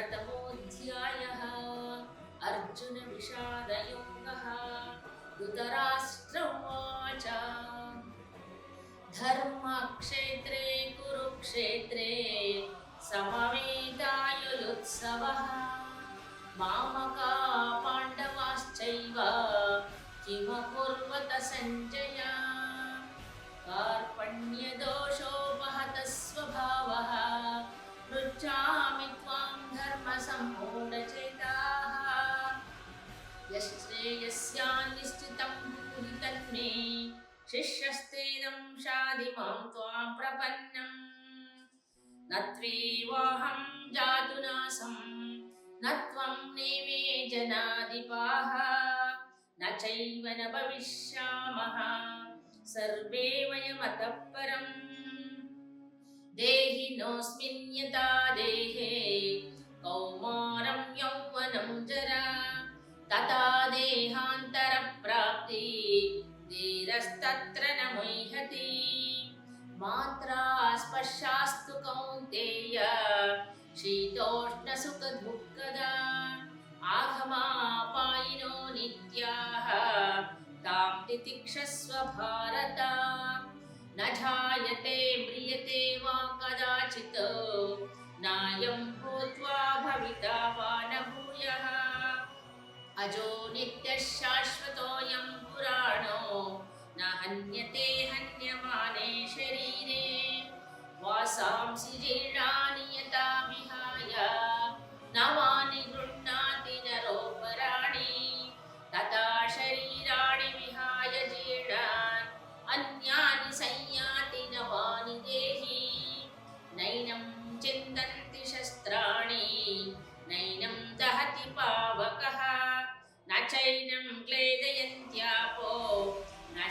प्रथमोऽध्यायः। अर्जुनविषादयोगः। धृतराष्ट्रम् न त्वेवाहं जातुनासं न त्वं नेमे जनाधिपाः न चैव न भविष्यामः सर्वे वयमतः परम्। देहिनोऽस्मिन् यथा देहे कौमारं यौवनं जरा तथा देहान्तरप्राप्ति धीरस्तत्र न मुह्यति मात्रा स्पर्शास्तु कौन्तेय। शीतोष्णसुखदुःखदा। आगमापायिनो नित्याः। तां तितिक्षस्व भारत। न जायते, म्रियते वा कदाचित्। नायं भूत्वा भविता वा न भूयः। अजो नित्यः शाश्वतोऽयं पुराणो। न हन्यते हन्यमाने शरीरे वासांसि जीर्णानि यथा विहाय नवानि गृह्णाति नरोपराणि तथा शरीराणि विहाय जीर्णान् अन्यानि संयाति नवानि देहि नैनं चिन्तन्ति शस्त्राणि नैनं दहति पावकः न चैनं क्लेदयन्त्यापो न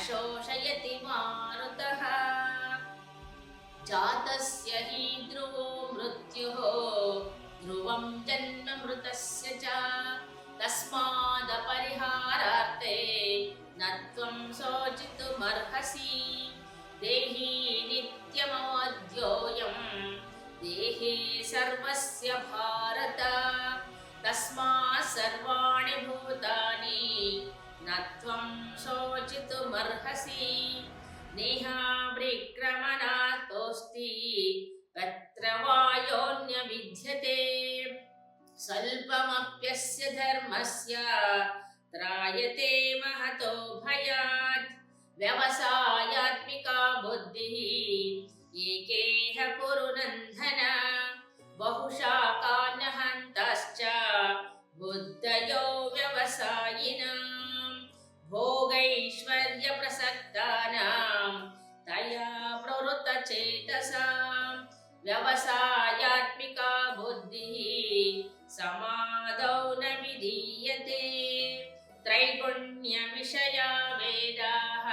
शोषयति मारुतः जातस्य हि ध्रुवो मृत्युः ध्रुवं जन्म मृतस्य च तस्मादपरिहारार्थे न त्वं शोचितुमर्हसि देहि नित्यमवद्योऽयं देहे सर्वस्य भारत तस्मात् सर्वाणि भूतानि न त्वं शोचितुमर्हसि। नेहाविक्रमणातोऽस्ति तत्र वायोऽन्य विद्यते स्वल्पमप्यस्य धर्मस्य त्रायते महतो भयात्। व्यवसायात्मिका बुद्धिः, एकेह कुरु नन्दन प्रवृतचेतसां व्यवसायात्मिका बुद्धिः समादौ न विधीयते। त्रैगुण्यविषया वेदाः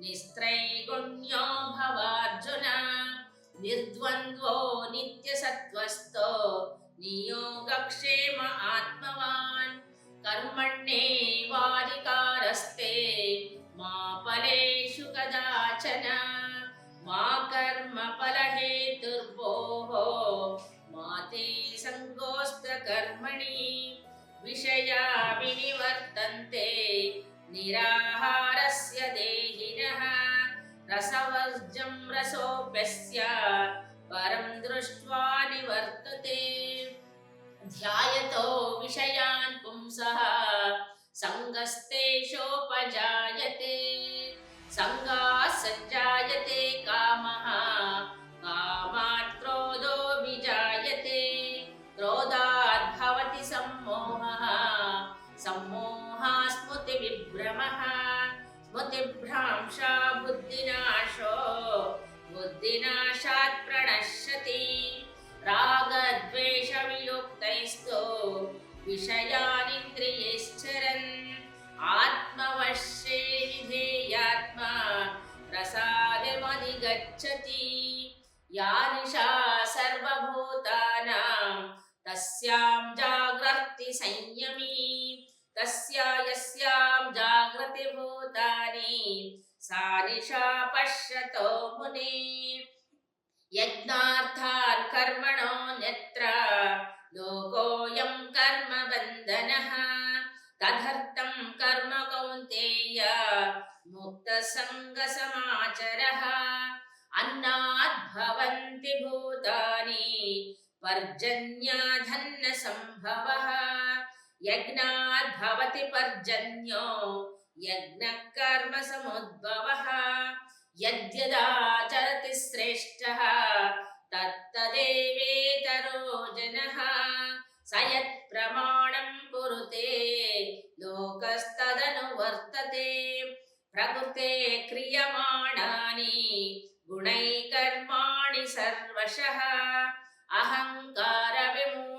निस्त्रैगुण्यो भवार्जुन निर्द्वन्द्वो नित्यसत्त्वस्थो नियोगक्षेम आत्मवान् सङ्गोऽस्त्रकर्मणि विषया विनिवर्तन्ते। निराहारस्य देहिनः रसवर्जं रसोऽप्यस्य परं दृष्ट्वा निवर्तते। ध्यायतो विषयान् पुंसः सङ्गस्तेषोपजायते। स्मृतिभ्रांशा बुद्धिनाशो। बुद्धिनाशात् प्रणश्यति। रागद्वेषवियुक्तैस्तु विषयानिन्द्रियैश्चरन्। आत्मवश्ये विधेयात्मा। सर्वभूतानां। तस्यां जाग्रति संयमी। तस्या यस्यां जागृतिभूतानि सा निशा पश्यतो मुनि। यज्ञार्थान् कर्मणो यत्र लोकोऽयं कर्मबन्धनः तदर्थं कर्म कौन्तेय, मुक्तसङ्गसमाचरः। अन्नाद्भवन्ति भूतानि पर्जन्याधन्नसम्भवः యజ్ఞాద్భవతి పర్జన్యో యజ్ఞ కర్మ సముద్భవ యద్యదాచరతి శ్రేష్ఠ తత్తదేవేతరో జన సయత్ ప్రమాణం కురుతే లోకస్తదను వర్తతే ప్రకృతే క్రియమాణాని గుణై కర్మాణి అహంకార విమూ